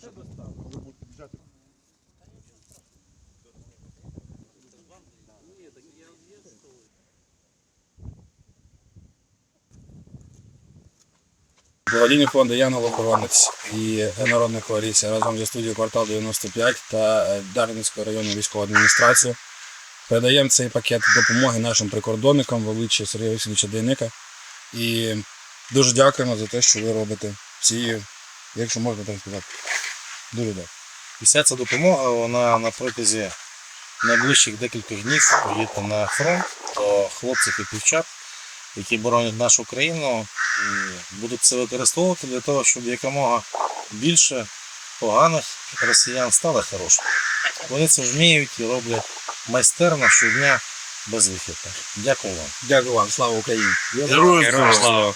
щоб ви будете бюджети. Благодійні фонди Янгол-Охоронець і Народна коаліція разом зі студією Квартал 95 та е, Дарницькою районною військовою адміністрацією передаємо цей пакет допомоги нашим прикордонникам в обличчі Сергія Васильовича Дейника. І дуже дякуємо за те, що ви робите ці, якщо можна так сказати. Дуже дякую. І вся ця допомога, вона на протязі найближчих декількох днів поїде на фронт до хлопців і дівчат, які боронять нашу країну, і будуть це використовувати для того, щоб якомога більше поганих росіян стало хорошими. Вони це вміють і роблять майстерно щодня безвихідно. Дякую вам. Дякую вам, слава Україні! Героям слава!